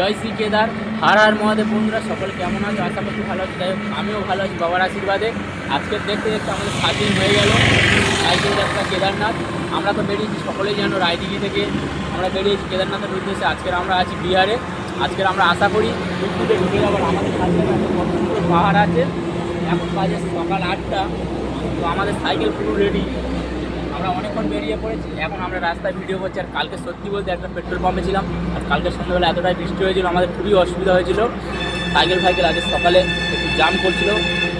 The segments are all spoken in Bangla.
জয় শ্রী কেদার, হার হার মহাদেব বন্ধুরা, সকলে কেমন আছে? আশা করছি ভালো আছে। হোক, আমিও ভালো আছি বাবার আশীর্বাদে। আজকে দেখতে দেখতে আমাদের সাত হয়ে গেল। সাইকেল যাত্রা কেদারনাথ। আমরা তো বেরিয়েছি সকলেই জানো রায়দিঘি থেকে। আমরা বেরিয়েছি কেদারনাথের উদ্দেশ্যে। আজকের আমরা আছি বিহারে। আজকের আমরা আশা করি দুপুরে ঢুকে যাব। আমাদের সাইকেল পাহাড় আছে। এখন বাজে সকাল আটটা। তো আমাদের সাইকেল পুরো রেডি আমরা অনেকক্ষণ বেরিয়ে পড়েছি। এখন আমরা রাস্তায় ভিডিও করছি আর কালকে সত্যি বলতে একটা পেট্রোল পাম্পে ছিলাম। আর কালকে সন্ধ্যাবেলা এতটাই বৃষ্টি হয়েছিল, আমাদের খুবই অসুবিধা হয়েছিল। সাইকেল ফাইকেল আগে সকালে একটু জাম করছিল।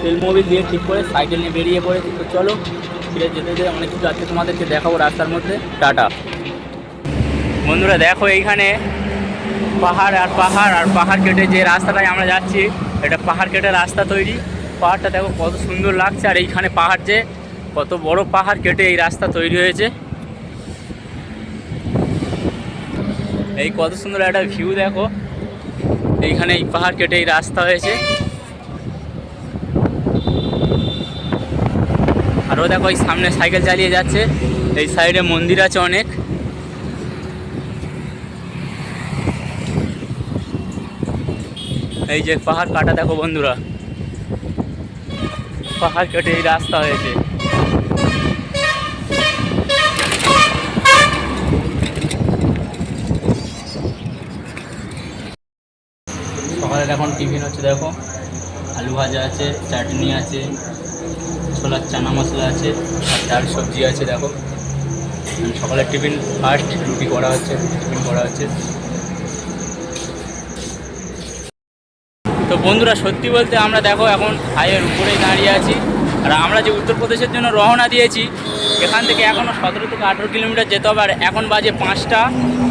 তেল মোবিল দিয়ে ঠিক করে সাইকেল নিয়ে বেরিয়ে পড়েছি। তো চলো, ফিরে যেতে যেতে অনেক কিছু আজকে তোমাদেরকে দেখাবো রাস্তার মধ্যে। টাটা। বন্ধুরা, দেখো এইখানে পাহাড় আর পাহাড় আর পাহাড় কেটে যে রাস্তাটায় আমরা যাচ্ছি, এটা পাহাড় কেটে রাস্তা তৈরি। পাহাড়টা দেখো কত সুন্দর লাগছে, আর এইখানে পাহাড় যে কত বড় পাহাড় কেটে এই রাস্তা তৈরি হয়েছে। এই কত সুন্দর একটা ভিউ দেখো। এইখানে এই পাহাড় কেটে এই রাস্তা হয়েছে। আরও দেখো, এই সামনে সাইকেল চালিয়ে যাচ্ছে। এই সাইডে মন্দির আছে অনেক। এই যে পাহাড় কাটা দেখো বন্ধুরা। পাহাড় কেটে এই রাস্তা হয়েছে। সকালে এখন টিফিন হচ্ছে, দেখো। আলু ভাজা আছে, চাটনি আছে, ছোলার চানা মশলা আছে, আর ডাল সবজি আছে, দেখো। সকালের টিফিন ফার্স্ট রুটি করা হচ্ছে, টিফিন করা হচ্ছে। তো বন্ধুরা, সত্যি বলতে আমরা দেখো এখন হাইয়ের উপরেই দাঁড়িয়ে আছি। আর আমরা যে উত্তরপ্রদেশের জন্য রওনা দিয়েছি, এখান থেকে এখনও সতেরো থেকে আঠেরো কিলোমিটার যেতে হবে, আর এখন বাজে পাঁচটা।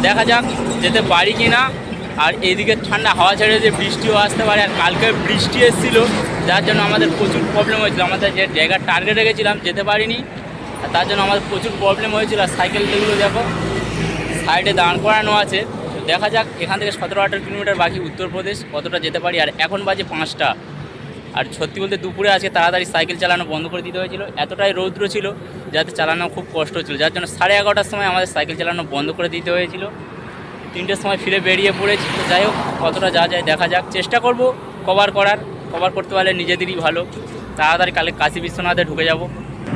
দেখা যাক যেতে পারি কি না আর এদিকে ঠান্ডা হাওয়া ছেড়ে যে বৃষ্টিও আসতে পারে, আর কালকে বৃষ্টি এসেছিল, যার জন্য আমাদের প্রচুর প্রবলেম হয়েছিল। আমাদের যে জায়গার টার্গেট রেখেছিলাম, যেতে পারিনি। আর তার জন্য আমাদের প্রচুর প্রবলেম হয়েছিল, আর সাইকেল সাইকেলগুলো দেখো সাইডে দাঁড় করানো আছে। দেখা যাক এখান থেকে সতেরো আঠেরো কিলোমিটার বাকি উত্তরপ্রদেশ, কতটা যেতে পারি। আর এখন বাজে পাঁচটা। আর সত্যি বলতে দুপুরে আজকে তাড়াতাড়ি সাইকেল চালানো বন্ধ করে দিতে হয়েছিল। এতটাই রৌদ্র ছিল যাতে চালানো খুব কষ্ট হচ্ছিল যার জন্য সাড়ে এগারোটার সময় আমাদের সাইকেল চালানো বন্ধ করে দিতে হয়েছিল। তিনটের সময় ফিরে বেরিয়ে পড়েছি। তো যাই হোক, কতটা যা যায় দেখা যাক। চেষ্টা করব কভার করার। কভার করতে পারলে নিজেদেরই ভালো। তাড়াতাড়ি কালে কাশী বিশ্বনাথে ঢুকে যাব।